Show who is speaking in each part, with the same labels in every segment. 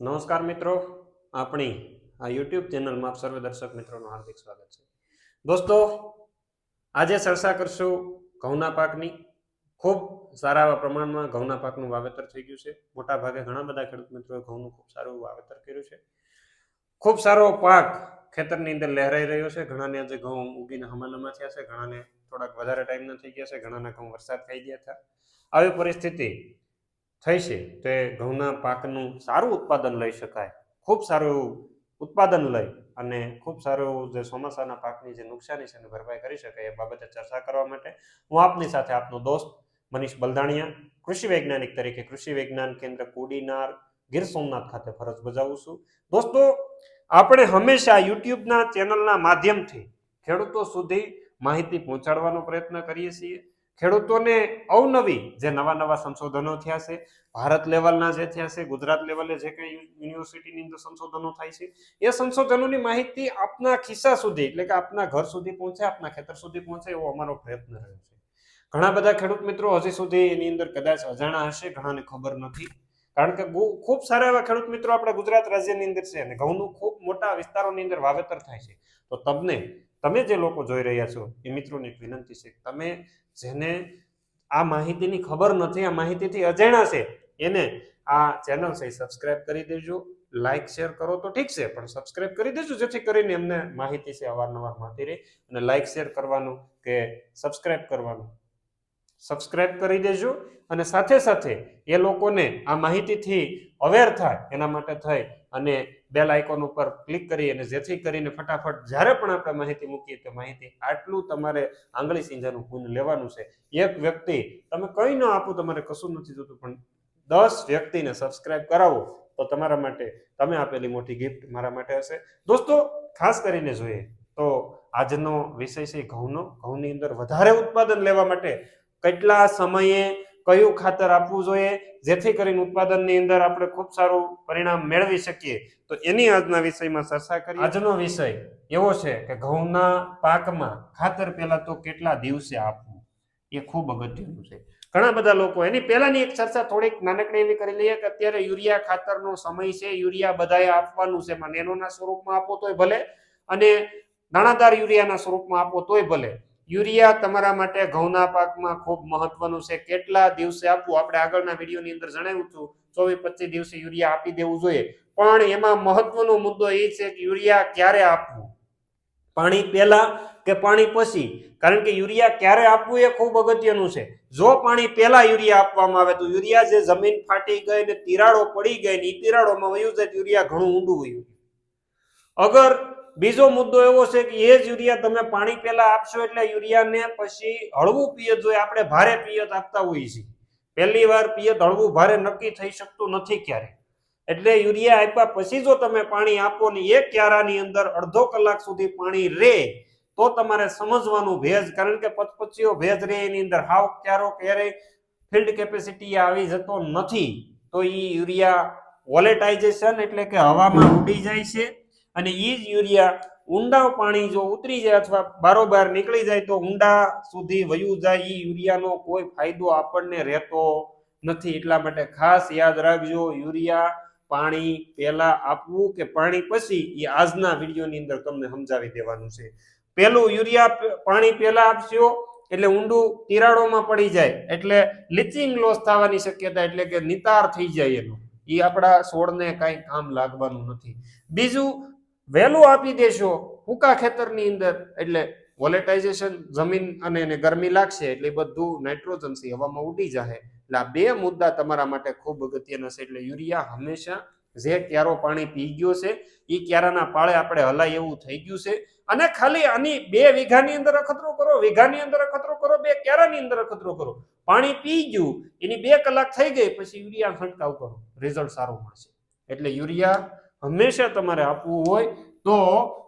Speaker 1: નમસ્કાર મિત્રો, આપણી આ યુટ્યુબ ચેનલમાં આપ સર્વે દર્શક મિત્રોનું હાર્દિક સ્વાગત છે. દોસ્તો, આજે ચર્ચા કરશું ઘઉંના પાકની. ખૂબ સારા એવા પ્રમાણમાં ઘઉંના પાકનું વાવેતર થઈ ગયું છે. મોટા ભાગે ઘણા બધા ખેડૂત મિત્રોએ ઘઉંનું ખૂબ સારું વાવેતર કર્યું છે. ખૂબ સારો પાક ખેતરની અંદર લહેરાઈ રહ્યો છે. ઘણાને આજે ઘઉં ઉગીને હમાનામાં થયા છે. ઘણાને થોડાક વધારે ટાઈમના થઈ ગયા છે. ઘણાના ઘઉં વરસાદ થઈ ગયા હતા. આવી પરિસ્થિતિ થઈ તો એ ઘઉંના પાકનું સારું ઉત્પાદન લઈ શકાય. ખૂબ સારું એવું ઉત્પાદન લઈ અને ખૂબ સારું જે ચોમાસાના પાકની જે નુકસાની છે એની ભરપાઈ કરી શકાય એ બાબતે ચર્ચા કરવા માટે હું આપની સાથે આપનો દોસ્ત મનીષ બલદાણિયા કૃષિ વૈજ્ઞાનિક તરીકે કૃષિ વિજ્ઞાન કેન્દ્ર કોડીનાર, ગીર સોમનાથ ખાતે ફરજ બજાવું છું. દોસ્તો, આપણે હંમેશા યુટ્યુબના ચેનલના માધ્યમથી ખેડૂતો સુધી માહિતી પહોંચાડવાનો પ્રયત્ન કરીએ છીએ. ખેડૂતોને અવનવી જે નવા નવા સંશોધનો થયા છે, ભારત લેવલના જે થયા છે, ગુજરાત લેવલે જે કંઈ યુનિવર્સિટીની અંદર સંશોધનો થાય છે, એ સંશોધનોની માહિતી આપના ખિસ્સા સુધી, એટલે કે આપના ઘર સુધી પહોંચે, આપના ખેતર સુધી પહોંચે એવો અમારો પ્રયત્ન રહ્યો છે. ઘણા બધા ખેડૂત મિત્રો હજી સુધી એની અંદર કદાચ અજાણા હશે, ઘણાને ખબર નથી. કારણ કે ખૂબ સારા એવા ખેડૂત મિત્રો આપણા ગુજરાત રાજ્યની અંદર છે અને ઘઉંનું ખૂબ મોટા વિસ્તારોની અંદર વાવેતર થાય છે. તો તમને તમે જે લોકો જોઈ રહ્યા છો, એ મિત્રોને એક વિનંતી છે તમે જેને આ માહિતીની ખબર નથી, આ માહિતીથી અજાણ્યા છે, એને આ ચેનલ છે સબસ્ક્રાઇબ કરી દેજો લાઈક શેર કરો તો ઠીક છે, પણ સબસ્ક્રાઇબ કરી દેજો, જેથી કરીને એમને માહિતી છે અવારનવાર મળતી રહે અને લાઈક શેર કરવાનું કે સબસ્ક્રાઇબ કરવાનું. સબસ્ક્રાઇબ કરી દેજો અને સાથે સાથે એ લોકોને આ માહિતીથી અવેર થાય, એના માટે થઈ અને બેલ આઇકોન ઉપર ક્લિક કરી અને જેથી કરીને ફટાફટ જ્યારે પણ આપણે માહિતી મૂકીએ તો માહિતી આટલું તમારે આંગળી સિંજાનું પૂન લેવાનું છે. એક વ્યક્તિ તમે કંઈ ન આપો તમારે કશું નથી જોતું, પણ દસ વ્યક્તિને સબસ્ક્રાઇબ કરાવો તો તમારા માટે, તમે આપેલી મોટી ગિફ્ટ મારા માટે હશે. દોસ્તો, ખાસ કરીને જોઈએ તો આજનો વિષય છે ઘઉંનો. ઘઉંની અંદર વધારે ઉત્પાદન લેવા માટે કેટલા સમયે કયું ખાતર આપવું જોઈએ? જેથી કરીને ઉત્પાદનની અંદર આપણે ખૂબ સારું પરિણામ મેળવી શકીએ. તો એની આજના વિષયમાં ચર્ચા કરી આજનો વિષય એવો છે કે ઘઉંના પાકમાં ખાતર પહેલા તો કેટલા દિવસે આપવું? એ ખૂબ અગત્યનું છે. ઘણા બધા લોકો એની પહેલાની એક ચર્ચા થોડીક નાનકડી એવી કરી લઈએ કે અત્યારે યુરિયા ખાતરનો સમય છે, યુરિયા બધાએ આપવાનું છે. એમાં નેનોના સ્વરૂપમાં આપો તોય ભલે અને દાણાદાર યુરિયાના સ્વરૂપમાં આપો તોય ભલે. યુરિયા તમારા માટે ઘઉંના પાકમાં ખૂબ મહત્વનું છે. કેટલા દિવસે આપવું? આપણે આગળના વિડીયોની અંદર જણાવ્યું હતું, ચોવીસ પચીસ દિવસે યુરિયા આપી દેવું જોઈએ. પણ એમાં મહત્વનો મુદ્દો એ છે કે યુરિયા ક્યારે આપવું? પાણી પહેલા કે પાણી પછી? કારણ કે યુરિયા ક્યારે આપવું એ ખૂબ અગત્યનું છે. જો પાણી પહેલા યુરિયા આપવામાં આવે તો યુરિયા જે જમીન ફાટી ગઈ ને તિરાડો પડી ગઈ ને એ તિરાડોમાં વયું જાય યુરિયા ઘણું ઊંડું વયું. અગર બીજો મુદ્દો એવો છે કે એ જ યુરિયા તમે પાણી પહેલા આપશો એટલે યુરિયાને પછી હળવું પિયત જોઈએ. આપણે ભારે પિયત આપતા હોઈએ છીએ. પહેલી વાર પિયત હળવું ભારે નક્કી થઈ શકતું નથી ક્યારે. એટલે યુરિયા આપ્યા પછી જો તમે પાણી આપો ને એક ક્યારાની અંદર અડધો કલાક સુધી પાણી રે તો તમારે સમજવાનું ભેજ. કારણ કે પચપચીઓ ભેજ રે એની અંદર હાવ ક્યારો ક્યારેય ફિલ્ડ કેપેસિટી આવી જતો નથી. તો એ યુરિયા વોલેટાઇઝેશન એટલે કે હવામાં ઉડી જાય છે. અને એ જ યુરિયા ઊંડા પાણી જો ઉતરી જાય અથવા બારોબાર નીકળી જાય તો ઊંડા સુધી વયું જાય એ યુરિયાનો કોઈ ફાયદો આપણને રહેતો નથી. એટલા માટે ખાસ યાદ રાખજો, યુરિયા પાણી પહેલા આપવું કે પાણી પછી એ આજના વિડીયોની અંદર તમને સમજાવી દેવાનું છે. પેલું યુરિયા પાણી પહેલા આપશો એટલે ઊંડું તિરાડોમાં પડી જાય, એટલે લિચિંગ લોસ થવાની શક્યતા એટલે કે નિતાર થઈ જાય એનો. એ આપણા છોડને કાંઈ કામ લાગવાનું નથી. બીજું વહેલું આપી દેશો ટૂંકા ખેતરની અંદર. એટલે વોલેટાઇઝેશન જમીન અને એને ગરમી લાગશે એટલે બધું નાઇટ્રોજન છે હવામાં ઉડી જાય એટલે આ બે મુદ્દા તમારા માટે ખૂબ અગત્યના છે. એટલે યુરિયા હંમેશા જે ક્યારો પાણી પી ગયો છે, એ ક્યારાના પાળે આપણે હલાય એવું થઈ ગયું છે. અને ખાલી આની બે વીઘાની અંદર અખતરો કરો, વીઘાની અંદર અખતરો કરો, બે ક્યારાની અંદર અખતરો કરો. પાણી પી ગયું, એની બે કલાક થઈ ગઈ, પછી યુરિયા છંટકાવ કરો. રિઝલ્ટ સારું મળશે. એટલે યુરિયા હંમેશા તમારે આપવું હોય તો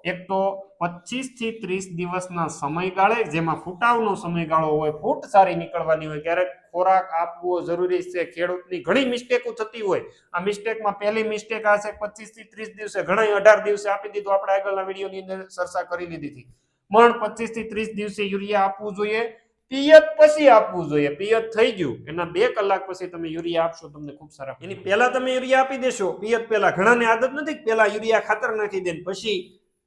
Speaker 1: એક તો પચીસથી ત્રીસ દિવસના સમયગાળે, જેમાં ફૂટાવનો સમયગાળો હોય, ફૂટ સારી નીકળવાની હોય, ક્યારેક ખોરાક આપવો જરૂરી છે, ખેડૂતની ઘણી મિસ્ટેકો થતી હોય. આ મિસ્ટેકમાં પહેલી મિસ્ટેક આ છે પચીસથી ત્રીસ દિવસે ઘણા અઢાર દિવસે આપી દીધું, આપણે આગળના વિડીયોની અંદર ચર્ચા કરી લીધી હતી. પણ પચીસથી ત્રીસ દિવસે યુરિયા આપવું જોઈએ પિયત પછી આપવું જોઈએ. પિયત થઈ ગયું. એના બે કલાક પછી તમે યુરિયા આપશો, તમને ખૂબ સારા એની પહેલા તમે યુરિયા આપી દેશો. પિયત પહેલા. ઘણાને આદત નથી પહેલા યુરિયા ખાતર નાખી દે પછી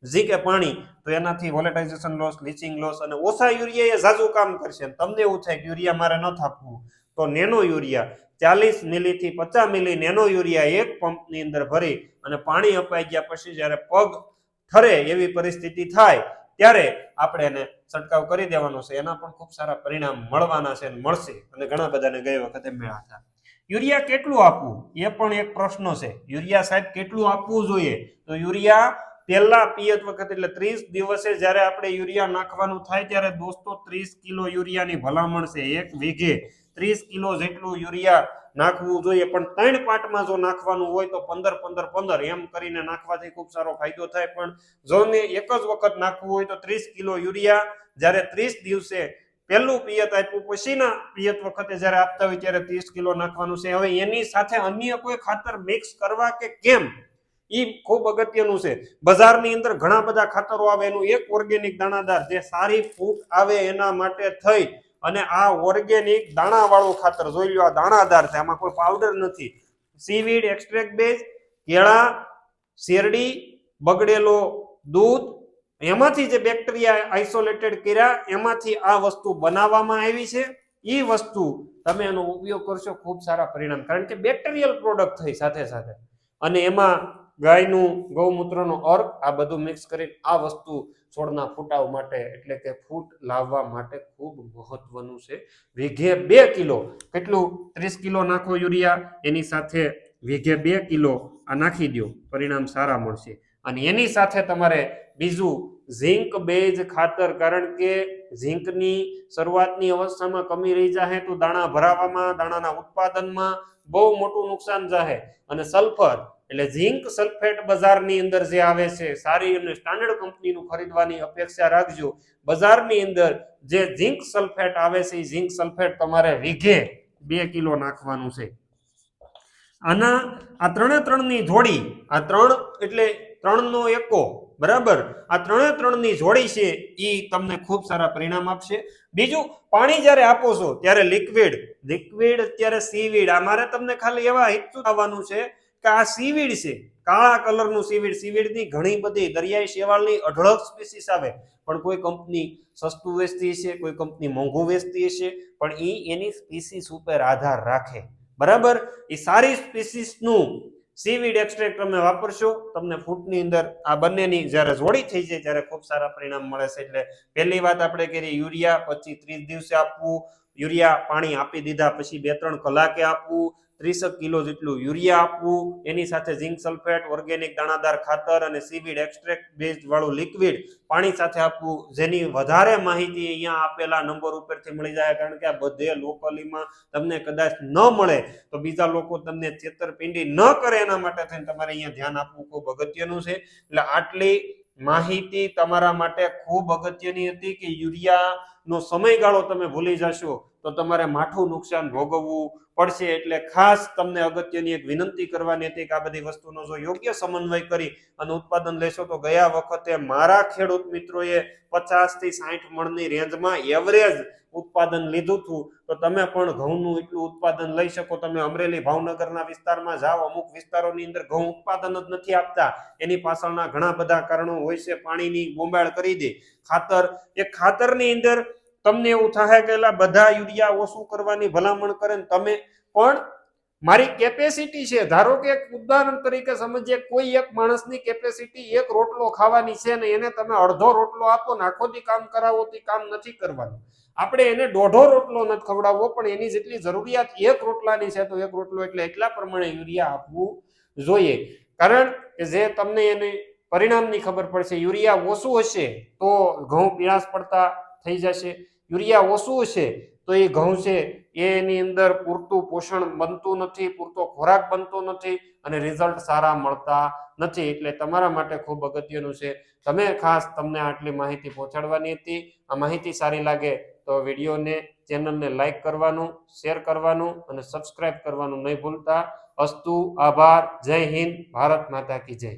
Speaker 1: ઝી કે પાણી. તો એનાથી વોલેટાઇઝેશન લોસ લીચિંગ લોસ અને ઓછા યુરિયા એ ઝાઝું કામ કરશે. તમને એવું થાય કે યુરિયા મારે ન થાપવું. તો નેનો યુરિયા, ચાલીસ મિલીથી પચાસ મિલી નેનો યુરિયા એક પંપની અંદર ભરી અને પાણી અપાઈ ગયા પછી જ્યારે પગ ઠરે એવી પરિસ્થિતિ થાય ત્યારે આપણે એને છંટકાવ કરી દેવાનો છે. એના પણ ખૂબ સારા પરિણામ મળવાના છે મળશે. અને ઘણા બધાને ગઈ વખતે મેળા હતા. યુરિયા કેટલું આપવું? એ પણ એક પ્રશ્ન છે. યુરિયા સાહેબ કેટલું આપવું જોઈએ? તો યુરિયા પહેલા પિયત વખત એટલે ત્રીસ દિવસે જ્યારે આપણે યુરિયા નાખવાનું થાય ત્યારે દોસ્તો ત્રીસ કિલો યુરિયાની ભલામણ છે. એક વીઘે ત્રીસ કિલો જેટલું યુરિયા નાખવું જોઈએ. પણ ત્રણ પાટમાં જો નાખવાનું હોય તો પંદર પંદર પંદર. એમ કરીને નાખવાથી ખૂબ સારો ફાયદો થાય. પણ જો ને એક જ વખત નાખવું હોય તો ત્રીસ કિલો યુરિયા જ્યારે ત્રીસ દિવસે પહેલું પિયત આપ્યું, પછીના પિયત વખતે જ્યારે આપતા હોય ત્યારે ત્રીસ કિલો નાખવાનું છે. હવે એની સાથે અન્ય કોઈ ખાતર મિક્સ કરવા કે કેમ? એ ખૂબ અગત્યનું છે. બજારની અંદર ઘણા બધા ખાતરો આવે એનું એક ઓર્ગેનિક દાણાદાર જે સારી ફૂટ આવે એના માટે થઈ અને આ ઓર્ગેનિક દાણાવાળું ખાતર, જોઈ લો આ દાણાદાર છે, આમાં કોઈ પાવડર નથી. સીવીડ એક્સ્ટ્રેક્ટ બેઝ કેળા, શેરડી, બગડેલો દૂધ, એમાંથી જે બેક્ટેરિયા આઇસોલેટેડ કર્યા, એમાંથી આ વસ્તુ બનાવવામાં આવી છે. એ વસ્તુ તમે એનો ઉપયોગ કરશો, ખૂબ સારા પરિણામ. કારણ કે બેક્ટેરિયલ પ્રોડક્ટ થઈ સાથે સાથે. અને એમાં ગાયનું ગૌમૂત્રનો અર્ક આ બધું મિક્સ કરી આ વસ્તુ છોડના ફૂટાવ માટે એટલે કે ફૂટ લાવવા માટે ખૂબ મહત્વનું છે. વીઘે બે કિલો. કેટલું? ત્રીસ કિલો નાખો યુરિયા, એની સાથે વીઘે બે કિલો આ નાખી દો પરિણામ સારા મળશે. અને એની સાથે તમારે બીજું ઝિંક બેઝ ખાતર, કારણ કે ઝિંકની શરૂઆતની અવસ્થામાં કમી રહી જાહે તો દાણા ભરાવામાં, દાણાના ઉત્પાદનમાં બહુ મોટું નુકસાન જાહે. અને સલ્ફર એટલે ઝિંક સલ્ફેટ બજારની અંદર જે આવે છે, સારી અને સ્ટાન્ડર્ડ કંપનીનું ખરીદવાની અપેક્ષા રાખજો. બજારની અંદર જે ઝિંક સલ્ફેટ આવે છે એ ઝિંક સલ્ફેટ તમારે વીઘે બે કિલો નાખવાનું છે. આના, આ ત્રણે ત્રણની જોડી, આ ત્રણ એટલે ત્રણનો એકો, બરાબર? આ ત્રણે ત્રણની જોડી છે એ તમને ખૂબ સારા પરિણામ આપશે. બીજું, પાણી જ્યારે આપો છો, ત્યારે લિક્વિડ લિક્વિડ અત્યારે સીવીડ આ મારે તમને ખાલી એવા હેતુ આવવાનું છે આ સીવીડ છે? કાળા કલરનું સીવીડ સીવીડની ઘણી બધી દરિયાઈ શેવાળની અઢળક સ્પીસીસ આવે. પણ કોઈ કંપની સસ્તું વેચતી હશે, કોઈ કંપની મોંઘું વેચતી હશે, પણ એ એની સ્પીસીસ ઉપર આધાર રાખે. બરાબર? એ સારી સ્પીસીસનું સીવીડ એક્સ્ટ્રેક્ટ તમે વાપરશો, તમને ફૂટની અંદર આ બંનેની જ્યારે જોડી થઈ જાય, ત્યારે ખૂબ સારા પરિણામ મળે છે. એટલે પહેલી વાત આપણે કરી યુરિયા, પછી ત્રીસ દિવસે આપવું, યુરિયા પાણી આપી દીધા, પછી બે ત્રણ કલાકે આપવું ત્રીસક કિલો જેટલું યુરિયા આપવું, એની સાથે ઝિંક સલ્ફેટ, ઓર્ગેનિક દાણાદાર ખાતર અને સીવીડ એક્સ્ટ્રેક્ટ બેઝ વાળું લિક્વિડ પાણી સાથે આપવું, જેની વધારે માહિતી અહીંયા આપેલા નંબર ઉપરથી મળી જાય, કારણ કે આ બધે લોકલીમાં તમને કદાચ ન મળે, તો બીજા લોકો તમને છેતરપિંડી ન કરે એના માટે થઈને તમારે અહીંયા ધ્યાન આપવું ખૂબ અગત્યનું છે. એટલે આટલી માહિતી તમારા માટે ખૂબ અગત્યની હતી કે યુરિયાનો સમયગાળો તમે ભૂલી જશો. તો તમારે માઠું નુકસાન ભોગવવું પડશે એટલે ખાસ તમને અગત્યની એક વિનંતી કરવાની હતી કે આ બધી વસ્તુનો જો યોગ્ય સમન્વય કરી અને ઉત્પાદન લેશો તો ગયા વખતે મારા ખેડૂત મિત્રોએ પચાસથી સાઠ મણની રેન્જમાં એવરેજ ઉત્પાદન લીધું હતું. તો તમે પણ ઘઉંનું એટલું ઉત્પાદન લઈ શકો. તમે અમરેલી ભાવનગરના વિસ્તારમાં જાઓ, અમુક વિસ્તારોની અંદર ઘઉં ઉત્પાદન જ નથી આપતા. એની પાછળના ઘણા બધા કારણો હોય છે. પાણીની બોંબાળ કરી દે. ખાતર, એ ખાતરની અંદર તમને એવું થાય કે બધા યુરિયા ઓછું કરવાની ભલામણ કરે ને તમે, પણ મારી કેપેસિટી છે, ધારો કે એક ઉદાહરણ તરીકે સમજીએ, કોઈ એક માણસની કેપેસિટી એક રોટલો ખાવાની છે ને એને તમે અડધો રોટલો આપો ને આખો દી કામ કરાવો તે કામ નથી કરવાનું. આપણે એને દોઢો રોટલો નથી ખવડાવવો, પણ એની જેટલી જરૂરિયાત એક રોટલાની છે તો એક રોટલો એટલે એટલા પ્રમાણે યુરિયા આપવું જોઈએ. કારણ કે જે તમને એને પરિણામની ખબર પડશે, યુરિયા ઓછું હશે તો ઘઉં પીળાશ પડતા થઈ જશે. યુરિયા ઓછું હશે તો એ ઘઉં છે. એની અંદર પૂરતું પોષણ બનતું નથી, પૂરતો ખોરાક બનતો નથી અને રિઝલ્ટ સારા મળતા નથી. એટલે તમારા માટે ખૂબ અગત્યનું છે. તમે ખાસ તમને આટલી માહિતી પહોંચાડવાની હતી. આ માહિતી સારી લાગે તો વિડીયોને, ચેનલને લાઈક કરવાનું, શેર કરવાનું અને સબસ્ક્રાઇબ કરવાનું નહીં ભૂલતા. અસ્તુ, આભાર. જય હિન્દ. ભારત માતા કી જય.